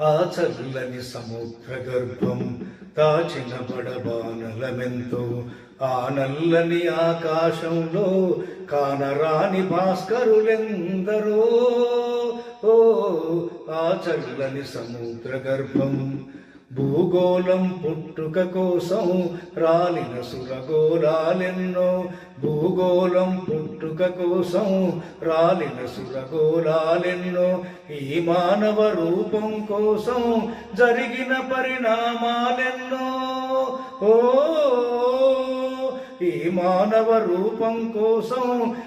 ఆ చల్లని సముద్ర గర్భం దాచిన పడబానలమెంతో ఆ నల్లని ఆకాశంలో కానరాని భాస్కరులెందరో. ఓ ఆ చల్లని సముద్ర గర్భం భూగోళం పుట్టుక కోసం రాలిన సురగోళాలెన్నో. భూగోళం దుర్గ కోసం రాలిన సురగోలాలెన్నో ఈ మానవ రూపం కోసం జరిగిన పరిణామాలెన్నో. ఓ ఈ మానవ రూపం కోసం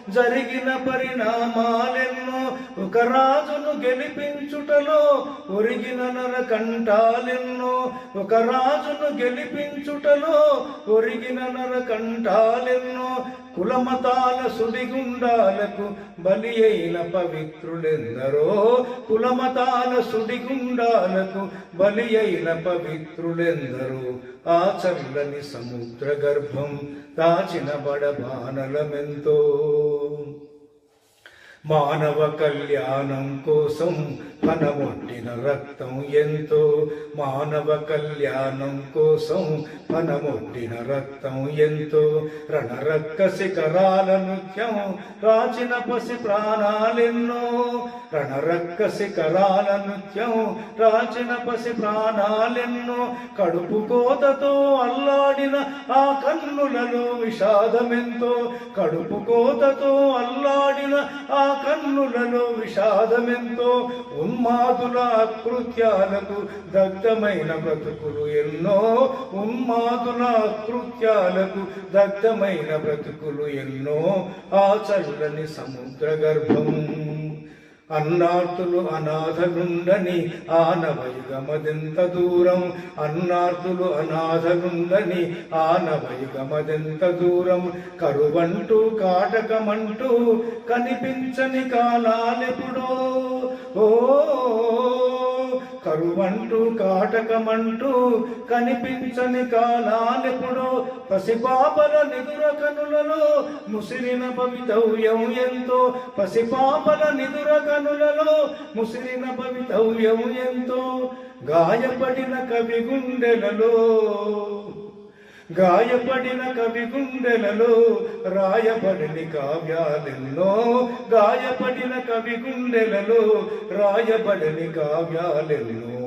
జరిగిన పరిణామాలెన్నో ఒక రాజును గెలిపించుటలో ఒరిగిన నరకంఠాలెన్నో. ఒక రాజును గెలిపించుటలో ఒరిగిన నరకంఠాలెన్నో. కులమతాల సుడిగుండాలకు బలి అయిన పవిత్రులెందరో? కులమతాల సుడిగుండాలకు బలి అయిన పవిత్రులెందరో? ఆ చల్లని సముద్ర గర్భం దాచిన బడబానలమెంతో మానవ కళ్యాణం కోసం పనమొట్టిన రక్తం ఎంతో. మానవ కళ్యాణం కోసం పనమొట్టిన రక్తం ఎంతో. రణరక్క శిఖరాల నృత్యం రాచిన పసి ప్రాణాలెన్నో. రణరక్క శిఖరాల నృత్యం రాచిన పసి ప్రాణాలెన్నో. కడుపు కోతతో అల్లాడిన ఆ కన్నులలో విషాదమెంతో. కడుపు కోతతో అల్లాడిన ఆ కన్నులలో విషాదమెంతో ఉన్మాదుల కృత్యాలకు దగ్ధమైన బ్రతుకులు ఎన్నో. ఉన్మాదుల కృత్యాలకు దగ్ధమైన బ్రతుకులు ఎన్నో. ఆ చల్లని సముద్ర గర్భం అన్నార్తులు అనాథలుండని ఆనవయుగమదెంత దూరం? అన్నార్తులు అనాథలుండని ఆనవయుగమదెంత దూరం? కరువంటూ కాటకమంటూ కనిపించని కాలాలెప్పుడో? ఓ కరువంటూ కాటకమంటూ కనిపించని కాలాలెప్పుడో పసిపాపల నిదుర కనులలో ముసిరిన భవితవ్యం ఎంతో. పసిపాపల నిదుర కనులలో ముసిరిన భవితవ్యం ఎంతో. గాయపడిన కవి గుండెలలో గాయపడిన కవి గుండెలలో రాయబడిని కావ్యాలెన్నో. గాయపడిన కవి గుండెలలో రాయబడిని కావ్యాలెన్నో.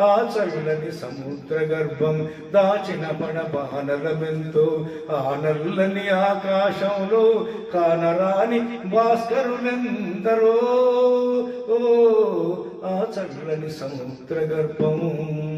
ఆ చల్లని సముద్ర గర్భం దాచిన పడబానలమెంతో ఆ నల్లని ఆకాశంలో కానరాని భాస్కరులెందరో. ఓ ఆ చల్లని సముద్ర గర్భం